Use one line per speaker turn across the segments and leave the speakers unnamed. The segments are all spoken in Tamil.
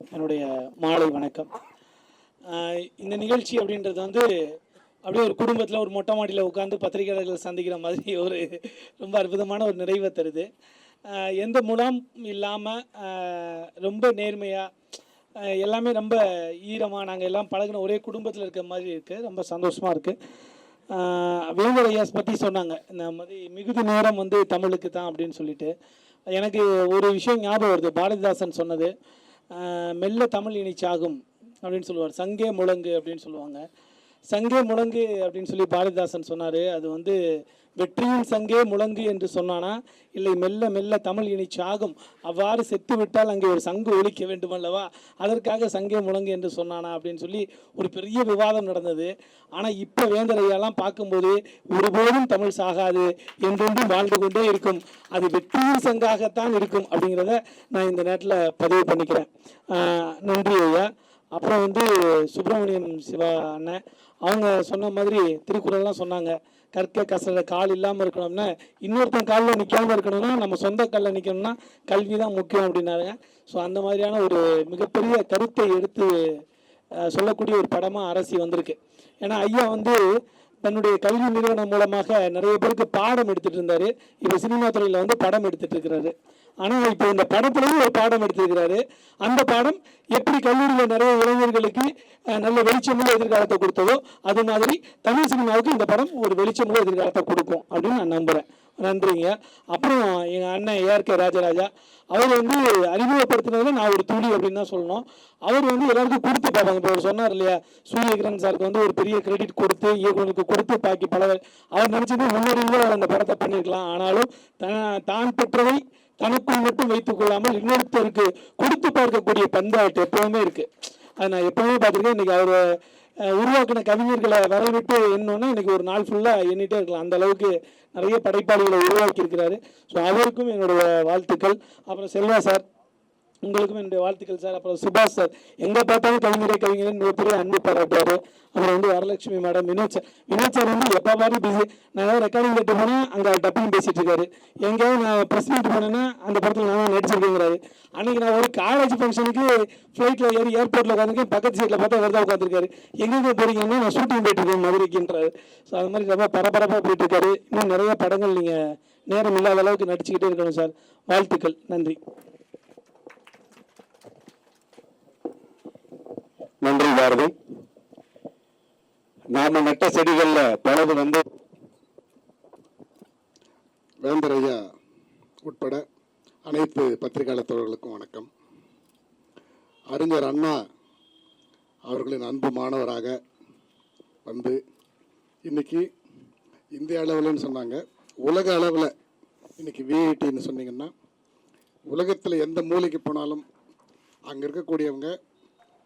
என்னுடைய மாலை வணக்கம். இந்த நிகழ்ச்சி அப்படின்றது வந்து அப்படியே ஒரு குடும்பத்தில் ஒரு மொட்டை மாடியில் உட்காந்து பத்திரிகையாளர்கள் சந்திக்கிற மாதிரி ஒரு ரொம்ப அற்புதமான ஒரு நிறைவை தருது. எந்த முலாம் இல்லாமல் ரொம்ப நேர்மையாக எல்லாமே ரொம்ப ஈரமாக நாங்கள் எல்லாம் பழகின ஒரே குடும்பத்தில் இருக்கிற மாதிரி இருக்குது ரொம்ப சந்தோஷமாக இருக்குது வேங்கர் ஐயாஸ் பற்றி சொன்னாங்க. இந்த மாதிரி மிகுதி நேரம் வந்து தமிழுக்கு தான் அப்படின்னு சொல்லிட்டு. எனக்கு ஒரு விஷயம் ஞாபகம் வருது. பாரதிதாசன் சொன்னது. மெல்ல தமிழ் இனிச்சாகும் அப்படின்னு சொல்லுவார். சங்கே முழங்கு அப்படின்னு சொல்லுவாங்க. சங்கே முழங்கு அப்படின்னு சொல்லி பாரதிதாசன் சொன்னார். அது வந்து வெற்றியின் சங்கே முழங்கு என்று சொன்னானா? இல்லை மெல்ல மெல்ல தமிழ் இனி சாகும். அவ்வாறு செத்துவிட்டால் அங்கே ஒரு சங்கு ஒழிக்க வேண்டும் அல்லவா? அதற்காக சங்கே முழங்கு என்று சொன்னானா அப்படின்னு சொல்லி ஒரு பெரிய விவாதம் நடந்தது. ஆனால் இப்போ வேந்தரையெல்லாம் பார்க்கும்போது ஒருபோதும் தமிழ் சாகாது என்றென்றும் வாழ்ந்து கொண்டே இருக்கும். அது வெற்றியின் சங்காகத்தான் இருக்கும் அப்படிங்கிறத நான் இந்த நேரத்தில் பதிவு பண்ணிக்கிறேன். நன்றி ஐயா. அப்புறம் வந்து சுப்பிரமணியம் சிவா அண்ணன் அவங்க சொன்ன மாதிரி திருக்குறள்லாம் சொன்னாங்க. கற்க கசட கால் இல்லாமல் இருக்கணும்னா இன்னொருத்தன் காலில் நிற்காம இருக்கணும்னா நம்ம சொந்த காலில் நிற்கணும்னா கல்வி தான் முக்கியம் அப்படின்னாங்க ஸோ அந்த மாதிரியான ஒரு மிகப்பெரிய கருத்தை எடுத்து சொல்லக்கூடிய ஒரு படமாக அரசி வந்திருக்கு. ஏன்னா ஐயா வந்து தன்னுடைய கல்வி நிறுவனம் மூலமாக நிறைய பேருக்கு பாடம் எடுத்துட்டு இருந்தாரு. இப்போ சினிமா துறையில் வந்து படம் எடுத்துட்டு இருக்கிறாரு. ஆனால் இப்போ இந்த படத்துலையும் ஒரு பாடம் எடுத்திருக்கிறாரு அந்த பாடம் எப்படி கல்லூரியில் நிறைய இளைஞர்களுக்கு நல்ல வெளிச்சமுள்ள எதிர்காலத்தை கொடுத்ததோ அது மாதிரி தமிழ் சினிமாவுக்கு இந்த படம் ஒரு வெளிச்சமுள்ள எதிர்காலத்தை கொடுக்கும் அப்படின்னு நான் நம்புகிறேன் நன்றிங்க. அப்புறம் எங்கள் அண்ணன் ஏஆர்கே ராஜராஜா அவர் வந்து அறிமுகப்படுத்தினதில் நான் ஒரு துளி அப்படின்னு தான் சொல்லணும். அவர் வந்து எல்லாருக்கும் கொடுத்து பார்ப்பாங்க. இப்போ அவர் சொன்னார் இல்லையா சூரியகிரன் சாருக்கு வந்து ஒரு பெரிய கிரெடிட் கொடுத்து இயக்குனருக்கு கொடுத்து பாக்கி பல அவர் நினச்சது முன்னாடியே அவர் அந்த படத்தை பண்ணியிருக்கலாம் ஆனாலும் தான் தான் பெற்றவை தனக்குள் மட்டும் வைத்துக் கொள்ளாமல் இன்னொருத்தருக்கு கொடுத்து பார்க்கக்கூடிய பந்தாட்டு எப்பவுமே இருக்குது அது நான் எப்பவுமே பார்த்துருக்கேன். இன்றைக்கி அவர் உருவாக்கின கவிஞர்களை வரவிட்டு என்னன்னா இன்னைக்கு ஒரு நாள் ஃபுல்லாக எண்ணிட்டே இருக்கலாம். அந்த அளவுக்கு நிறைய படைப்பாளிகளை உருவாக்கியிருக்கிறாரு. ஸோ அவருக்கும் என்னுடைய வாழ்த்துக்கள். அப்புறம் செல்வா சார். உங்களுக்கும் என்னுடைய வாழ்த்துக்கள் சார். அப்புறம் சுபாஷ் சார். எங்கே பார்த்தாலும் கவிஞரே கவிஞரே மிகப்பெரிய அன்பு பாராட்டுவார். அப்புறம் வந்து Varalakshmi madam Vinod sir. Vinod sir வந்து எப்போ பாரு பிஸி நான் ரெக்கார்டிங் கேட்டு போனால் அங்கே டப்பிங் பேசிகிட்டு இருக்காரு. எங்கேயாவது நான் ப்ரெஸ் மீட் போனேன்னா அந்த படத்தில் நான் நடிச்சிருக்கேங்கிறாரு. அன்றைக்கி நான் ஒரு காலேஜ் ஃபங்க்ஷனுக்கு ஃப்ளைட்டில் ஏறி ஏர்போர்ட்டில் உட்காந்துருக்கேன் பக்கத்து சீட்டில் பார்த்தா வருதா உட்காந்துருக்காரு எங்கெங்கே போகிறீங்கன்னா நான் ஷூட்டிங் போயிட்டு இருக்கேன் மதுரைக்குன்றாரு. ஸோ அது மாதிரி ரொம்ப பரபரப்பாக போயிட்டு இருக்காரு. இன்னும் நிறைய படங்கள் நீங்கள் நேரம் இல்லாத அளவுக்கு நடிச்சுக்கிட்டே இருக்கணும் சார். வாழ்த்துக்கள். நன்றி.
நன்றி பாரதி. நாம நட்ட செடிகள்ல பலது வந்து
வேந்தர் ஐயா உட்பட அனைத்து பத்திரிகையாளர் தோழர்களுக்கும் வணக்கம். அறிஞர் அண்ணா அவர்களின் அன்பு மாணவராக வந்து இன்னைக்கு இந்திய அளவில்னு சொன்னாங்க. உலக அளவில் இன்னைக்கு விஐடின்னு சொன்னீங்கன்னா உலகத்தில் எந்த மூலைக்கு போனாலும் அங்கே இருக்கக்கூடியவங்க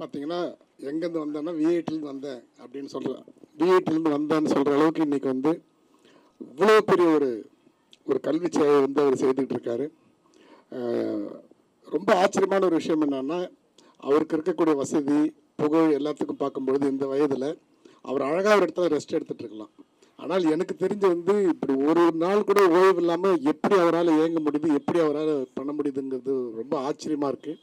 பார்த்தீங்கன்னா எங்கேருந்து வந்தேன்னா விஐடிலேருந்து வந்தேன் அப்படின்னு சொல்கிறேன் விஐடிலேருந்து வந்தேன்னு சொல்கிற அளவுக்கு இன்றைக்கி வந்து இவ்வளோ பெரிய ஒரு ஒரு கல்வி சேவை வந்து அவர் செய்துக்கிட்டு இருக்காரு. ரொம்ப ஆச்சரியமான ஒரு விஷயம் என்னென்னா அவருக்கு இருக்கக்கூடிய வசதி புகழ் எல்லாத்துக்கும் பார்க்கும்பொழுது இந்த வயதில் அவர் அழகாக ஒரு இடத்துல ரெஸ்ட் எடுத்துகிட்டு இருக்கலாம். ஆனால் எனக்கு தெரிஞ்சு வந்து இப்படி ஒரு நாள் கூட ஓய்வு இல்லாமல் எப்படி அவரால் இயங்க முடியுது எப்படி அவரால் பண்ண முடியுதுங்கிறது ரொம்ப ஆச்சரியமாக இருக்குது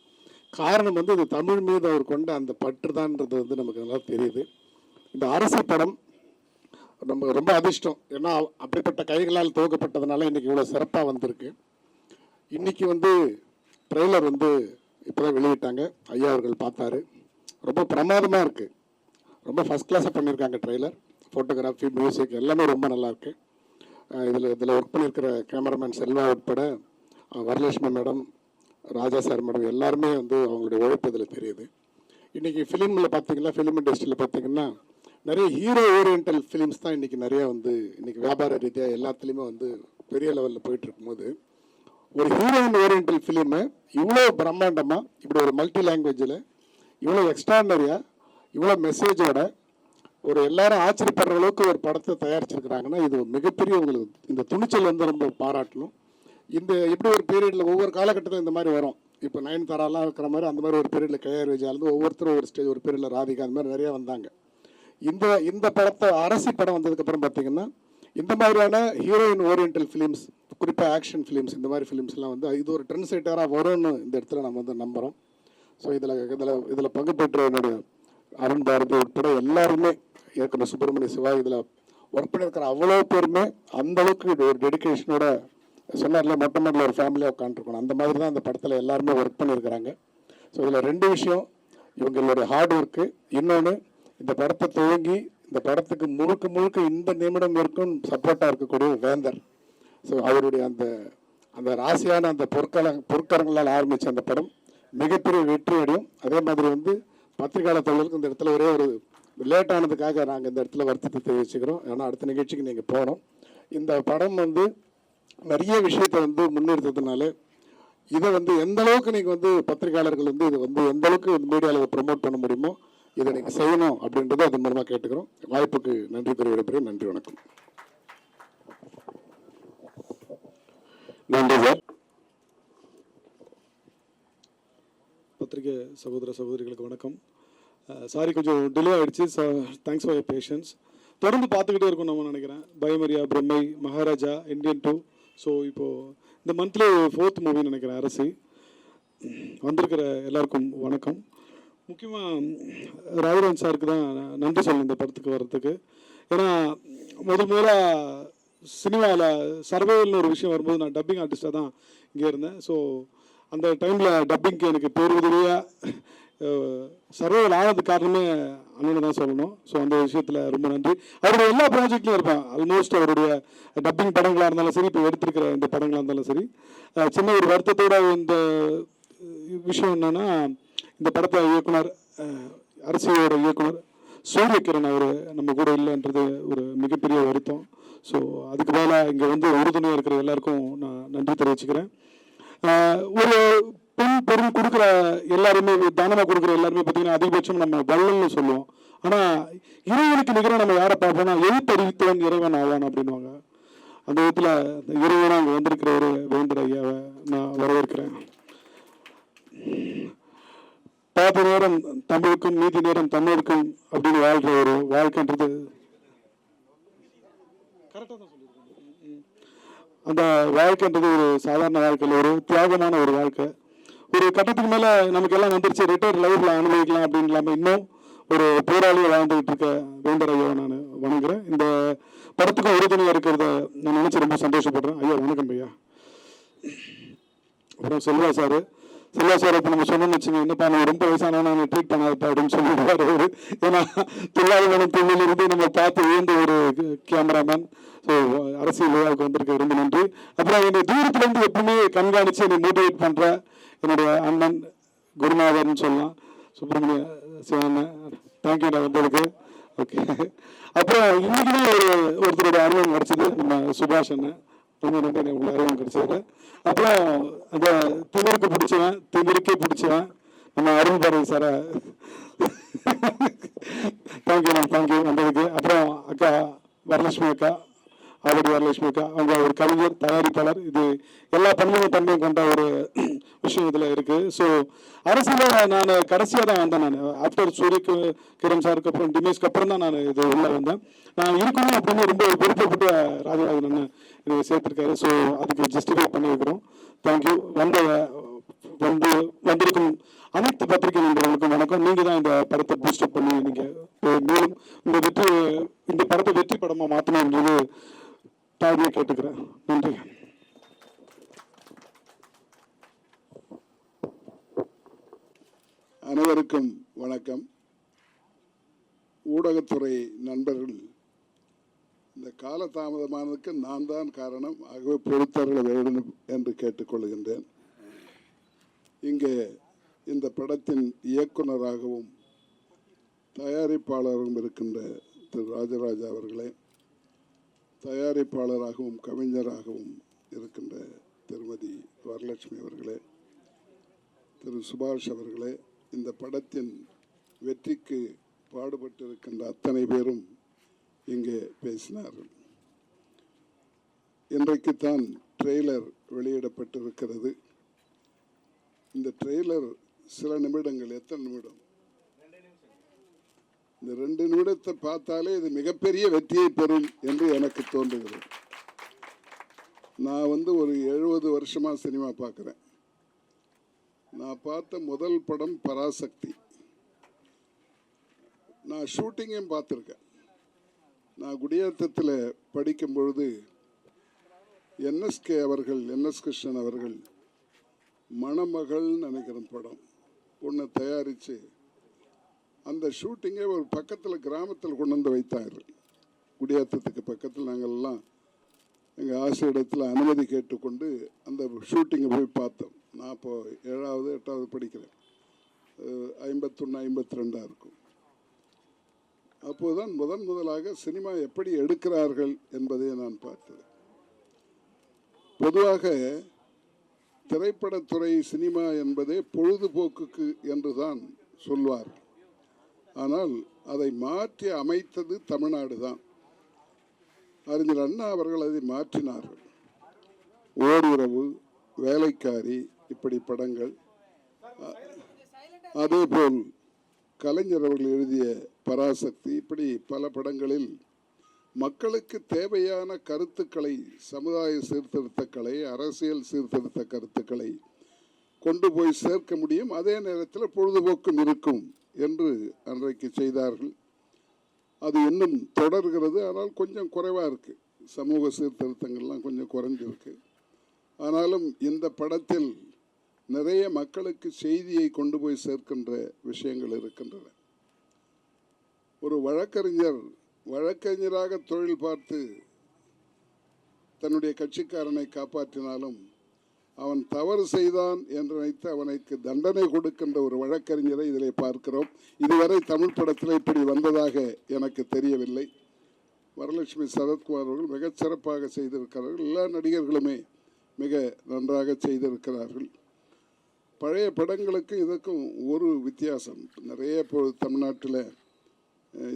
காரணம் வந்து இது தமிழ் மீது அவர் கொண்ட அந்த பற்று தான்ன்றது வந்து நமக்கு நல்லா தெரியுது. இந்த அரசு படம் நம்ம ரொம்ப அதிர்ஷ்டம். ஏன்னா அப்படிப்பட்ட கைகளால் துவக்கப்பட்டதுனால இன்றைக்கி இவ்வளோ சிறப்பாக வந்திருக்கு. இன்றைக்கி வந்து ட்ரெய்லர் வந்து இப்போதான் வெளியிட்டாங்க. ஐயா அவர்கள் பார்த்தாரு. ரொம்ப பிரமாதமாக இருக்குது ரொம்ப ஃபஸ்ட் கிளாஸாக பண்ணியிருக்காங்க ட்ரெய்லர். ஃபோட்டோகிராஃபி மியூசிக் எல்லாமே ரொம்ப நல்லாயிருக்கு இதில் இதில் ஒர்க் பண்ணியிருக்கிற கேமராமேன் செல்வா உட்பட Varalakshmi madam Raja sir madam எல்லாருமே வந்து அவங்களுடைய உழைப்பு இதில் தெரியுது. இன்றைக்கி ஃபிலிமில் பார்த்தீங்கன்னா ஃபிலிம் இண்டஸ்ட்ரியில் பார்த்தீங்கன்னா நிறைய ஹீரோ ஓரியன்டல் ஃபிலிம்ஸ் தான் இன்றைக்கி நிறைய வந்து இன்றைக்கி வியாபார ரீதியாக எல்லாத்துலேயுமே வந்து பெரிய லெவலில் போயிட்டு இருக்கும்போது ஒரு ஹீரோயின் ஓரியன்டல் ஃபிலிமை இவ்வளோ பிரம்மாண்டமாக இப்படி ஒரு மல்டி லாங்குவேஜில் இவ்வளோ எக்ஸ்ட்ரானரியாக இவ்வளோ மெசேஜோட ஒரு எல்லாரும் ஆச்சரியப்படுற அளவுக்கு ஒரு படத்தை தயாரிச்சிருக்கிறாங்கன்னா இது மிகப்பெரிய உங்களுக்கு இந்த துணிச்சல் வந்து ரொம்ப பாராட்டணும். இந்த எப்படி ஒரு பீரியடில் ஒவ்வொரு காலகட்டத்தில் இந்த மாதிரி வரும். இப்போ நயன் தாராலாம் இருக்கிற மாதிரி அந்த மாதிரி ஒரு பீரியடில் கேஆர் விஜயாலேருந்து ஒவ்வொருத்தரும் ஒரு ஸ்டேஜ் ஒரு பீரியடில் ராதிகா அந்த மாதிரி நிறைய வந்தாங்க. இந்த இந்த படத்தை அரசி படம் வந்ததுக்கப்புறம் பார்த்தீங்கன்னா இந்த மாதிரியான ஹீரோயின் ஓரியன்டல் ஃபிலிம்ஸ் குறிப்பாக ஆக்ஷன் ஃபிலிம்ஸ் இந்த மாதிரி ஃபிலிம்ஸ்லாம் வந்து இது ஒரு ட்ரெண்ட் செட்டராக வரும்னு இந்த இடத்துல நம்ம வந்து நம்புகிறோம் ஸோ இதில் இதில் இதில் பங்கு பெற்ற என்னுடைய அருண் பாரதி உட்பட எல்லாருமே இயக்குனர் சுப்பிரமணிய சிவா இதில் ஒர்க் பண்ணியிருக்கிற அவ்வளோ பேருமே அந்தளவுக்கு இது ஒரு டெடிகேஷனோட சொன்னார்ல மொட்டை மாடல ஒரு ஃபேமிலியாக உட்காந்துருக்கணும் அந்த மாதிரி தான் அந்த படத்தில் எல்லாருமே ஒர்க் பண்ணியிருக்கிறாங்க. ஸோ இதில் ரெண்டு விஷயம் இவங்களுடைய ஹார்ட் ஒர்க்கு இன்னொன்று இந்த படத்தை துவங்கி இந்த படத்துக்கு முழுக்க முழுக்க இந்த நிமிடம் இருக்கும் சப்போர்ட்டாக இருக்கக்கூடிய வேந்தர். ஸோ அவருடைய அந்த அந்த ராசியான அந்த பொற்கள பொற்கரங்களால் ஆரம்பித்த அந்த படம் மிகப்பெரிய வெற்றி அடையும். அதே மாதிரி வந்து பத்திரிகையாளர் தொழிலுக்கு இந்த இடத்துல ஒரே ஒரு லேட் ஆனதுக்காக நாங்கள் இந்த இடத்துல வருத்தத்தை தெரிவிச்சுக்கிறோம். ஏன்னா அடுத்த நிகழ்ச்சிக்கு நீங்கள் போகணும். இந்த படம் வந்து நிறைய விஷயத்தை வந்து முன்னிறுத்ததுனால இதை வந்து எந்த அளவுக்கு நீங்கள் வந்து பத்திரிகையாளர்கள் வந்து இதை வந்து எந்த அளவுக்கு மீடியாவில் ப்ரொமோட் பண்ண முடியுமோ இதை நீங்கள் செய்யணும் அப்படின்றத அதன் மூலமாக கேட்டுக்கிறோம். வாய்ப்புக்கு நன்றி கூறி விடைபெறுகிறேன். நன்றி வணக்கம்.
நன்றி சார்.
பத்திரிகை சகோதர சகோதரிகளுக்கு வணக்கம். சாரி கொஞ்சம் டிலே ஆயிடுச்சு. தேங்க்ஸ் ஃபார் பேஷன்ஸ் தொடர்ந்து பார்த்துக்கிட்டே இருக்கோம் நம்ம நினைக்கிறேன். Bayamariya Brammai Maharaja Indian two so இப்போது இந்த மந்த்லி ஃபோர்த் மூவி நினைக்கிறேன் அரசி. வந்திருக்கிற எல்லாருக்கும் வணக்கம். முக்கியமாக ராஜராஜ் சாருக்கு தான் நன்றி சொல்லணும் இந்த படத்துக்கு வர்றதுக்கு. ஏன்னா முதல் முதலாக சினிமாவில் சர்வைவல்னு ஒரு விஷயம் வரும்போது நான் டப்பிங் ஆர்டிஸ்ட்டாக தான் இங்கே இருந்தேன். ஸோ அந்த டைமில் டப்பிங்க்கு எனக்கு பேருதவியாக சர்வைவல் ஆனது காரணமே அண்ணனை தான் சொல்லணும். ஸோ அந்த விஷயத்தில் ரொம்ப நன்றி. அவருடைய எல்லா ப்ராஜெக்ட்லையும் இருப்பேன். ஆல்மோஸ்ட் அவருடைய டப்பிங் படங்களாக இருந்தாலும் சரி இப்போ எடுத்திருக்கிற இந்த படங்களாக இருந்தாலும் சரி. சின்ன ஒரு வருத்தத்தோட இந்த விஷயம் என்னென்னா இந்த படத்தை இயக்குனர் அரசியலோட இயக்குனர் சூரியகிரண் அவர் நம்ம கூட இல்லைன்றது ஒரு மிகப்பெரிய வருத்தம். ஸோ அதுக்கு மேலே இங்கே வந்து உறுதுணையாக இருக்கிற எல்லாருக்கும் நான் நன்றி தெரிவிச்சுக்கிறேன். ஒரு பெண் பொருள் கொடுக்குற எல்லாருமே தானமாக கொடுக்குற எல்லாருமே பார்த்தீங்கன்னா அதிகபட்சம் நம்ம வள்ளல்னு சொல்லுவோம். ஆனால் இறைவனுக்கு நிகராக நம்ம யாரை பார்ப்போம்னா எழுத்தறிவித்தவன் இறைவன் ஆவான் அப்படின்வாங்க அந்த விதத்தில் இறைவனாக அங்கே வந்திருக்கிற ஒரு வேந்தர் ஐயாவை நான் வரவேற்கிறேன். பாதி நேரம் தமிழுக்கும் நீதி நேரம் தமிழுக்கும் அப்படின்னு வாழ்கிற ஒரு வாழ்க்கைன்றது கரெக்டாக தான் சொல்லியிருக்கேன் அந்த வாழ்க்கைன்றது ஒரு சாதாரண வாழ்க்கையில் ஒரு தியாகமான ஒரு வாழ்க்கை. ஒரு கட்டத்துக்கு மேலே நமக்கு எல்லாம் வந்துருச்சு ரிட்டையர் லைஃப்பில் அனுபவிக்கலாம் அப்படின்னு இல்லாமல் இன்னும் ஒரு போராளியை வாழ்ந்துகிட்டு இருக்க வேண்டர் ஐயாவை நான் வணங்குறேன். இந்த படத்துக்கும் உறுதுணையாக இருக்கிறத நான் நினச்சி ரொம்ப சந்தோஷப்படுறேன். ஐயா வணக்கம் ஐயா. அப்புறம் செல்வா சார் செல்வா சார் இப்போ நம்ம சொன்னோம்னு வச்சுங்க என்னப்பா நான் ரொம்ப வயசானவன் நான் ட்ரீட் பண்ணாதப்பா அப்படின்னு சொல்லிடுவார் அவர். ஏன்னா தில்லாதவனம் தொழிலிருந்து நம்ம பார்த்து உயர்ந்த ஒரு கேமராமேன் ஸோ அரசியல் விழாவுக்கு வந்திருக்க ரொம்ப நன்றி. அப்புறம் என்னை தூரத்துலேருந்து எப்பவுமே கண்காணித்து என்னை மோட்டிவேட் பண்ணுற என்னுடைய அண்ணன் குருநாதர்னு சொல்லலாம். சுப்பிரமணிய சிவண்ணன் தேங்க்யூ நான் வந்ததுக்கு. ஓகே அப்புறம் இன்னைக்கு ஒரு ஒருத்தரோட அனுபவம் கிடச்சிது நம்ம சுபாஷ் அண்ணன். ரொம்ப எனக்கு உங்களை அறிமுகம் கிடைச்சது. அப்புறம் அந்த திமிருக்கு பிடிச்சவன் திமிருக்கே பிடிச்சவன். நம்ம அருண் பாரதி சாரை. தேங்க்யூ மேம் தேங்க்யூ வந்ததுக்கு. அப்புறம் அக்கா வரலட்சுமி அக்கா. ஆவடி வரலட்சுமி அக்கா அவங்க ஒரு கவிஞர் தயாரிப்பாளர். இது எல்லா பன்முக தன்மையும் கொண்ட ஒரு விஷயம் இதில் இருக்குது ஸோ அரசியலில் நான் கடைசியாக தான் வந்தேன் நான். ஆஃப்டர் சூரியக்கு கிரண் சாருக்கு அப்புறம் டிமேஷ்க்கு அப்புறம் தான் நான் இது உள்ளே வந்தேன். நான் இருக்கணும் அப்படின்னு ரொம்ப விருப்பப்பட்டு ராஜராஜன் அண்ணன் சேர்த்துருக்காரு. ஸோ அதுக்கு ஜஸ்டிஃபை பண்ணியிருக்கிறோம். தேங்க்யூ வந்த வந்து வந்திருக்கும் அனைத்து பத்திரிகை நண்பர்களுக்கும் வணக்கம். நீங்கள் தான் இந்த படத்தை பூஸ்டப் பண்ணி நீங்கள் மேலும் இந்த வெற்றி இந்த படத்தை வெற்றி படமாக மாற்றணுன்றது தாழ்மையை கேட்டுக்கிறேன் நன்றி.
அனைவருக்கும் வணக்கம். ஊடகத்துறை நண்பர்கள் இந்த காலதாமதமானதுக்கு நான் தான் காரணம். ஆகவே பொறுத்தருள வேண்டும் என்று கேட்டுக்கொள்கின்றேன். இங்கே இந்த படத்தின் இயக்குனராகவும் தயாரிப்பாளரும் இருக்கின்ற திரு ராஜராஜா அவர்களே தயாரிப்பாளராகவும் கவிஞராகவும் இருக்கின்ற திருமதி வரலட்சுமி அவர்களே திரு சுபாஷ் அவர்களே இந்த படத்தின் வெற்றிக்கு பாடுபட்டிருக்கின்ற அத்தனை பேரும் இங்கே பேசினார்கள். இன்றைக்குத்தான் ட்ரெய்லர் வெளியிடப்பட்டிருக்கிறது. இந்த ட்ரெய்லர் சில நிமிடங்கள் எத்தனை நிமிடம்? இந்த ரெண்டு நிமிடத்தை பார்த்தாலே இது மிகப்பெரிய வெற்றியை பெறும் என்று எனக்கு தோன்றுகிறது. நான் வந்து ஒரு எழுபது வருஷமாக சினிமா பார்க்குறேன். நான் பார்த்த முதல் படம் பராசக்தி. நான் ஷூட்டிங்கையும் பார்த்துருக்கேன். நான் குடியாத்தத்தில் படிக்கும் பொழுது என்எஸ்கே அவர்கள் என்எஸ் கிருஷ்ணன் அவர்கள் மணமகள்னு நினைக்கிற படம். ஒன்று தயாரித்து அந்த ஷூட்டிங்கை ஒரு பக்கத்தில் கிராமத்தில் கொண்டு வந்து வைத்தார். குடியாத்தத்துக்கு பக்கத்தில் நாங்கள்லாம் எங்கள் ஆசிரியத்தில் அனுமதி கேட்டுக்கொண்டு அந்த ஷூட்டிங்கை போய் பார்த்தோம். நான் இப்போது ஏழாவது எட்டாவது படிக்கிறேன். ஐம்பத்தொன்று ஐம்பத்தி ரெண்டாக இருக்கும். அப்போதுதான் முதன் முதலாக சினிமா எப்படி எடுக்கிறார்கள் என்பதை நான் பார்த்தது. பொதுவாக திரைப்படத்துறை சினிமா என்பதே பொழுதுபோக்குக்கு என்று தான் சொல்வார்கள். ஆனால் அதை மாற்றி அமைத்தது தமிழ்நாடு தான் அறிஞர் அண்ணா அவர்கள் அதை மாற்றினார்கள். ஓரிரவு வேலைக்காரி இப்படி படங்கள். அதேபோல் கலைஞர் அவர்கள் எழுதிய பராசக்தி இப்படி பல படங்களில் மக்களுக்கு தேவையான கருத்துக்களை சமுதாய சீர்திருத்தக்களை அரசியல் சீர்திருத்த கருத்துக்களை கொண்டு போய் சேர்க்க முடியும். அதே நேரத்தில் பொழுதுபோக்கும் இருக்கும். என்று அன்றைக்கு செய்தார்கள். அது இன்னும் தொடர்கிறது. ஆனால் கொஞ்சம் குறைவாக இருக்குது சமூக சீர்திருத்தங்கள்லாம் கொஞ்சம் குறைஞ்சிருக்கு. ஆனாலும் இந்த படத்தில் நிறைய மக்களுக்கு செய்தியை கொண்டு போய் சேர்க்கின்ற விஷயங்கள் இருக்கின்றன. ஒரு வழக்கறிஞர் வழக்கறிஞராக தொழில் பார்த்து தன்னுடைய கட்சிக்காரனை காப்பாற்றினாலும் அவன் தவறு செய்தான் என்று நினைத்து அவனுக்கு தண்டனை கொடுக்கின்ற ஒரு வழக்கறிஞரை இதிலே பார்க்கிறோம். இதுவரை தமிழ் படத்தில் இப்படி வந்ததாக எனக்கு தெரியவில்லை. வரலட்சுமி சரத்குமார் அவர்கள் மிகச் சிறப்பாக செய்திருக்கிறார்கள். எல்லா நடிகர்களுமே மிக நன்றாக செய்திருக்கிறார்கள். பழைய படங்களுக்கு இதுக்கும் ஒரு வித்தியாசம். நிறைய இப்போ தமிழ்நாட்டில்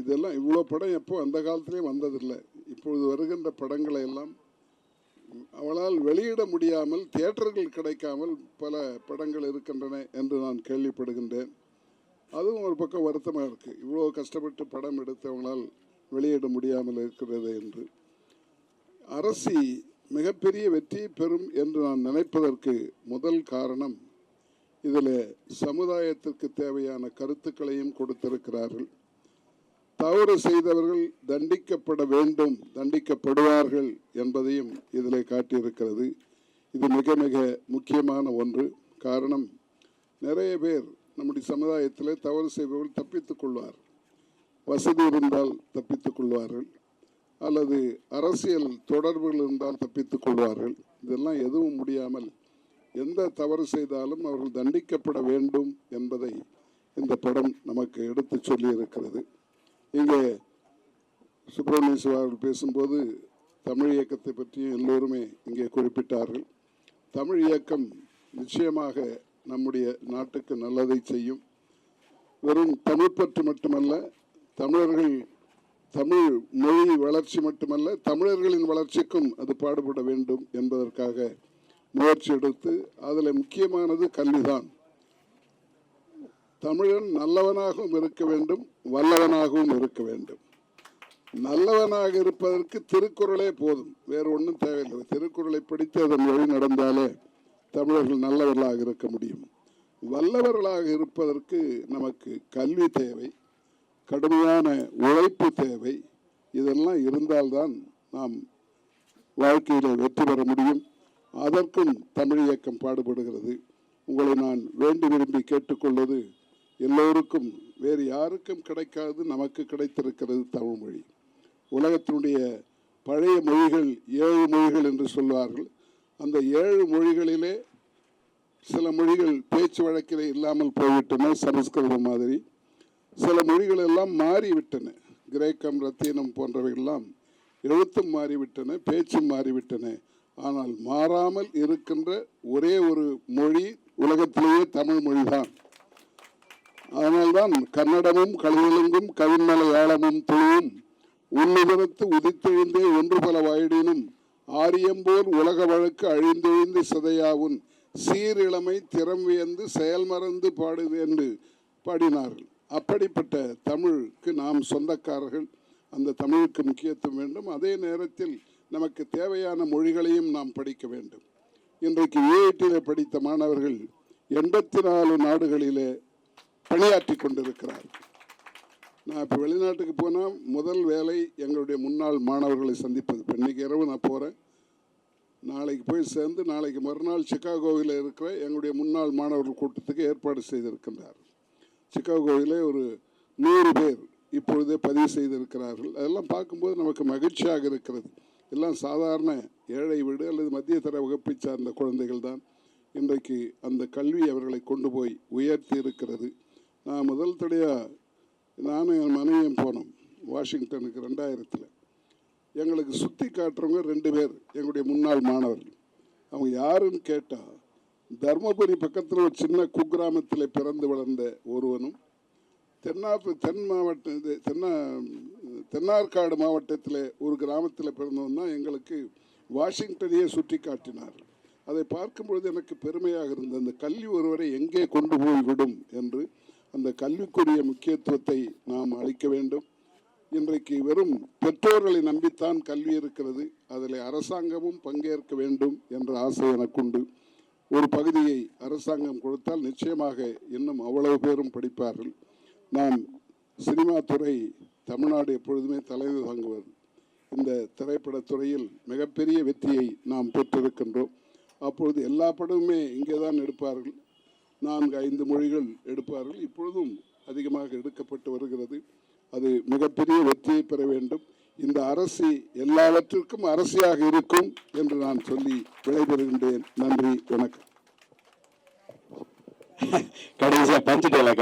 இதெல்லாம் இவ்வளோ படம் எப்போ அந்த காலத்திலே வந்ததில்லை. இப்பொழுது வருகின்ற படங்களை எல்லாம் அவளால் வெளியிட முடியாமல் தியேட்டர்கள் கிடைக்காமல் பல படங்கள் இருக்கின்றன என்று நான் கேள்விப்படுகின்றேன். அதுவும் ஒரு பக்கம் வருத்தமாக இருக்குது இவ்வளோ கஷ்டப்பட்டு படம் எடுத்து அவளால் வெளியிட முடியாமல் இருக்கிறது என்று. அரசி மிகப்பெரிய வெற்றி பெறும் என்று நான் நினைப்பதற்கு முதல் காரணம் இதில் சமுதாயத்திற்கு தேவையான கருத்துக்களையும் கொடுத்திருக்கிறார்கள். தவறு செய்தவர்கள் தண்டிக்கப்பட வேண்டும் தண்டிக்கப்படுவார்கள் என்பதையும் இதில் காட்டியிருக்கிறது. இது மிக மிக முக்கியமான ஒன்று. காரணம் நிறைய பேர் நம்முடைய சமுதாயத்தில் தவறு செய்பவர்கள் தப்பித்துக் கொள்வார். வசதி இருந்தால் தப்பித்துக் கொள்வார்கள். அல்லது அரசியல் தொடர்புகள் இருந்தால் தப்பித்துக் கொள்வார்கள். இதெல்லாம் எதுவும் முடியாமல் எந்த தவறு செய்தாலும் அவர்கள் தண்டிக்கப்பட வேண்டும் என்பதை இந்த படம் நமக்கு எடுத்துச் சொல்லியிருக்கிறது. இங்கே சுப்பிரமணிய சிவா அவர்கள் பேசும்போது தமிழ் இயக்கத்தை பற்றியும் எல்லோருமே இங்கே குறிப்பிட்டார்கள். தமிழ் இயக்கம் நிச்சயமாக நம்முடைய நாட்டுக்கு நல்லதை செய்யும். வெறும் தமிழ் பற்று மட்டுமல்ல தமிழர்கள் தமிழ் மொழி வளர்ச்சி மட்டுமல்ல தமிழர்களின் வளர்ச்சிக்கும் அது பாடுபட வேண்டும் என்பதற்காக முயற்சி எடுத்து அதில் முக்கியமானது கல்விதான். தமிழன் நல்லவனாகவும் இருக்க வேண்டும் வல்லவனாகவும் இருக்க வேண்டும். நல்லவனாக இருப்பதற்கு திருக்குறளே போதும் வேறு ஒன்றும் தேவையில்லை. திருக்குறளை படித்து அதன் வழி நடந்தாலே தமிழர்கள் நல்லவர்களாக இருக்க முடியும். வல்லவர்களாக இருப்பதற்கு நமக்கு கல்வி தேவை கடுமையான உழைப்பு தேவை. இதெல்லாம் இருந்தால்தான் நாம் வாழ்க்கையில் வெற்றி பெற முடியும். அதற்கும் தமிழ் இயக்கம் பாடுபடுகிறது. உங்களை நான் வேண்டி விரும்பி கேட்டுக்கொள்வது எல்லோருக்கும் வேறு யாருக்கும் கிடைக்காது நமக்கு கிடைத்திருக்கிறது தமிழ்மொழி உலகத்தினுடைய பழைய மொழிகள் ஏழு மொழிகள் என்று சொல்வார்கள். அந்த ஏழு மொழிகளிலே சில மொழிகள் பேச்சு வழக்கிலே இல்லாமல் போய்விட்டன சமஸ்கிருதம் மாதிரி. சில மொழிகள் எல்லாம் மாறிவிட்டன. கிரேக்கம் ரத்தீனம் போன்றவைகள்லாம் எழுத்தும் மாறிவிட்டன பேச்சும் மாறிவிட்டன. ஆனால் மாறாமல் இருக்கின்ற ஒரே ஒரு மொழி உலகத்திலேயே தமிழ் மொழிதான். அதனால்தான் கன்னடமும் கலிதெலுங்கும் ஆழமும் துணியும் உன்னிதரத்து உதித்தெழுந்தே ஒன்று பல வாயிடினும் ஆரியம்போல் உலக வழக்கு அழிந்தொழிந்து சிதையாவுன் சீரிழமை திறம் வியந்து செயல்மறந்து பாடுது என்று பாடினார்கள். அப்படிப்பட்ட தமிழுக்கு நாம் சொந்தக்காரர்கள். அந்த தமிழுக்கு முக்கியத்துவம் வேண்டும். அதே நேரத்தில் நமக்கு தேவையான மொழிகளையும் நாம் படிக்க வேண்டும். இன்றைக்கு ஏஐடியில் படித்த மாணவர்கள் எண்பத்தி நாலு நாடுகளிலே பணியாற்றி கொண்டிருக்கிறார். நான் இப்போ வெளிநாட்டுக்கு போனால் முதல் வேலை எங்களுடைய முன்னாள் மாணவர்களை சந்திப்பது. இப்போ இன்றைக்கி இரவு நான் போகிறேன் நாளைக்கு போய் சேர்ந்து நாளைக்கு மறுநாள் சிக்காகோவில் இருக்கிற எங்களுடைய முன்னாள் மாணவர்கள் கூட்டத்துக்கு ஏற்பாடு செய்திருக்கின்றார். சிக்காகோவிலே ஒரு நூறு பேர் இப்பொழுதே பதிவு செய்திருக்கிறார்கள். அதெல்லாம் பார்க்கும்போது நமக்கு மகிழ்ச்சியாக இருக்கிறது. எல்லாம் சாதாரண ஏழை வீடு அல்லது மத்திய தர வகுப்பை சார்ந்த குழந்தைகள் தான் இன்றைக்கு அந்த கல்வி அவர்களை கொண்டு போய் உயர்த்தி இருக்கிறது. நான் முதல் தடையாக நானும் என் மனைவியும் போனோம். வாஷிங்டனுக்கு ரெண்டாயிரத்தில். எங்களுக்கு சுற்றி காட்டுறவங்க ரெண்டு பேர் எங்களுடைய முன்னாள் மாணவர்கள். அவங்க யாருன்னு கேட்டால் தர்மபுரி பக்கத்தில் ஒரு சின்ன குக்கிராமத்தில் பிறந்து வளர்ந்த ஒருவனும் தென்னாப்பு தென் மாவட்ட இது தென்னா தென்னார்காடு மாவட்டத்தில் ஒரு கிராமத்தில் பிறந்தவன் தான் எங்களுக்கு வாஷிங்டனையே சுற்றி காட்டினார். அதை பார்க்கும் பொழுது எனக்கு பெருமையாக இருந்தது. அந்த கல்வி ஒருவரை எங்கே கொண்டு போய் விடும் என்று அந்த கல்விக்குரிய முக்கியத்துவத்தை நாம் அளிக்க வேண்டும். இன்றைக்கு வெறும் பெற்றோர்களை நம்பித்தான் கல்வி இருக்கிறது. அதில் அரசாங்கமும் பங்கேற்க வேண்டும் என்ற ஆசை எனக்குண்டு. ஒரு பகுதியை அரசாங்கம் கொடுத்தால் நிச்சயமாக இன்னும் அவ்வளவு பேரும் படிப்பார்கள். நாம் சினிமா துறை தமிழ்நாடு எப்பொழுதுமே தலைமை தாங்குவது. இந்த திரைப்படத்துறையில் மிகப்பெரிய வெற்றியை நாம் பெற்றிருக்கின்றோம். அப்பொழுது எல்லா படமுமே இங்கே தான் எடுப்பார்கள். நான்கு ஐந்து மொழிகள் எடுப்பார்கள். இப்பொழுதும் அதிகமாக எடுக்கப்பட்டு வருகிறது. அது மிகப்பெரிய வெற்றியை பெற வேண்டும். இந்த அரசு எல்லாவற்றிற்கும் அரசியாக இருக்கும் என்று நான் சொல்லி விடைபெறுகின்றேன். நன்றி வணக்கம்.
கடைசியா பஞ்சுட்டேல